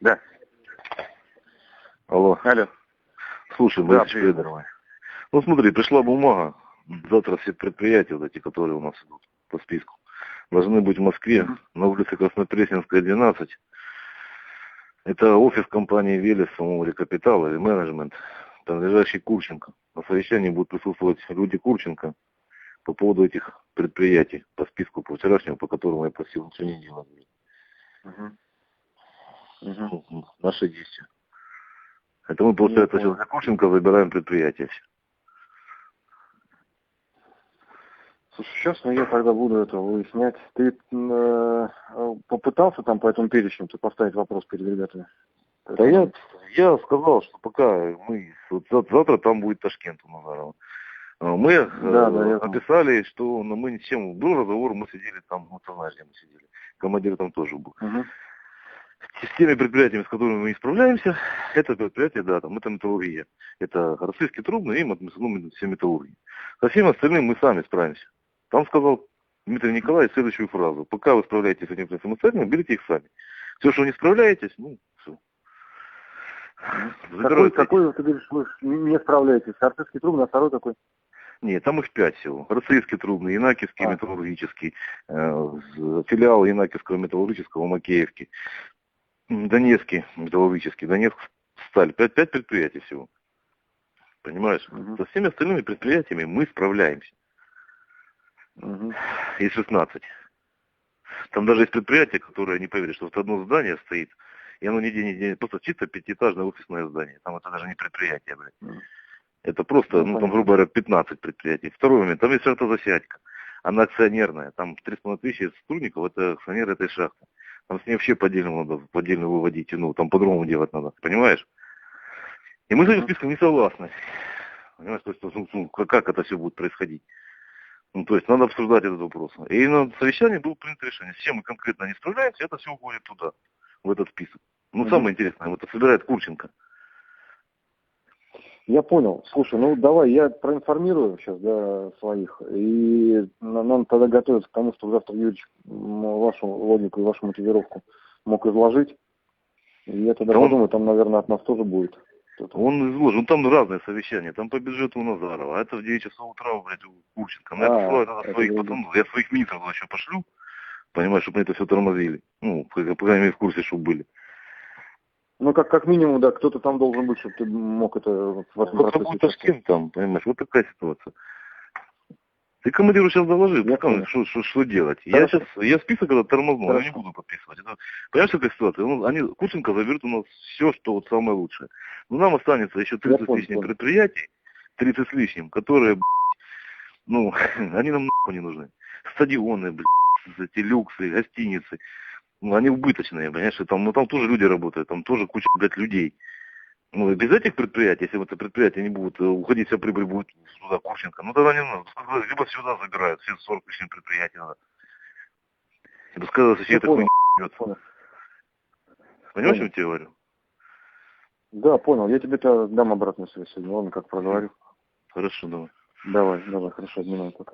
Да. Алло. Алло. Слушай, Да, Борис. Ну смотри, пришла бумага. Завтра все предприятия, вот эти, которые у нас идут по списку, должны быть в Москве, Мгм. на улице Краснопресненская, 12. Это офис компании Велес, самого Капитал или менеджмент, принадлежащий Курченко. На совещании будут присутствовать люди Курченко по поводу этих предприятий по списку по вчерашнему, по которому я просил ничего не делать. Мгм. Ну, Наши действия. Это мы, понял. сейчас для Курченко забираем предприятие. Слушай, сейчас ну, я тогда буду это выяснять. Ты э, попытался там по этому перечню ты поставить вопрос перед ребятами? Да я, я сказал, что пока мы, вот зав- завтра там будет Ташкент у Назарова. Мы э, Да, да, написали, что ну, мы ничем, был разговор, мы сидели там, ну ты знаешь, где мы сидели. Командир там тоже был. Мгм. С теми предприятиями, с которыми мы не справляемся, это предприятие, да, там, это металлургия. Это российский трубный и ну, все металлургии. Со всем остальным мы сами справимся. Там сказал Дмитрий Николаевич следующую фразу. Пока вы справляетесь с этим самостоятельно, берите их сами. Все, что не справляетесь, ну, все. Какой, какой, ты говоришь, вы не справляетесь? Артистский трубный, а второй какой? Нет, там их пять всего. Российский трубный, Инакиевский А. металлургический, э, филиал Инакиевского металлургического в Макеевке, М, Донецкий металлургический, Донецк сталь. Пять, пять предприятий всего. Понимаешь? Мгм. Со всеми остальными предприятиями мы справляемся. Мгм. И 16. Там даже есть предприятие, которое, не поверишь, что вот одно здание стоит, и оно нигде не просто чисто пятиэтажное офисное здание. Там это даже не предприятие, блядь. Мгм. Это просто, Ну, ну, там, грубо говоря, 15 предприятий. Второй момент, там есть шахта-засядька. Она акционерная. Там 3,5 тысячи сотрудников, это акционеры этой шахты. Там с ней вообще по отдельному надо, по отдельно выводить, ну, там по-другому делать надо, понимаешь? И мы с этим списком не согласны. Понимаешь, то есть, ну, ну, как это все будет происходить? Ну, то есть надо обсуждать этот вопрос. И на совещании было принято решение, с чем мы конкретно не справляемся, это все уходит туда, в этот список. Ну, Мгм. самое интересное, вот это собирает Курченко. Я понял. Слушай, ну давай, я проинформирую сейчас, да, своих. И нам тогда готовиться к тому, что завтра Юрьевич вашу логику и вашу мотивировку мог изложить. И я тогда Да он- подумаю, там, наверное, от нас тоже будет. кто-то. Он изложен, ну, там разные совещания, там по бюджету у Назарова, а это в 9 часов утра, блядь, у Курченко. На А, слой надо это своих я пацанов, я своих министров еще пошлю, понимаешь, чтобы они это все тормозили. Ну, по по крайней мере, в курсе, чтобы были. Ну, как, как минимум, да, кто-то там должен быть, чтобы ты мог это Вот будет участвовать. Ташкент там, понимаешь, вот такая ситуация. Ты командиру сейчас доложи, Я он понял. что, что, что делать. Я сейчас, я список этот тормознул, я не буду подписывать. Это, понимаешь, какая ситуация? Он- они, Курченко заберет у нас все, что вот самое лучшее. Но нам останется еще 30 с понял, лишним понял. предприятий, 30 с лишним, которые, ну, они нам нахуй не нужны. Стадионы, блядь, эти люксы, гостиницы, ну, они убыточные, понимаешь, там, ну, там тоже люди работают, там тоже куча, блядь, людей. Ну, и без этих предприятий, если это предприятия не будут, э, уходить вся прибыль будет сюда, Курченко, ну, тогда не надо. Либо сюда забирают, все 40 с лишним предприятий надо. Я этой понял. хуйней бьется. Понял. Понимаешь, Понял. что я тебе говорю? Да, понял. Я тебе-то дам обратную связь сегодня. Ладно, как проговорю. Хорошо, давай. Давай, давай, хорошо, обменяем пока.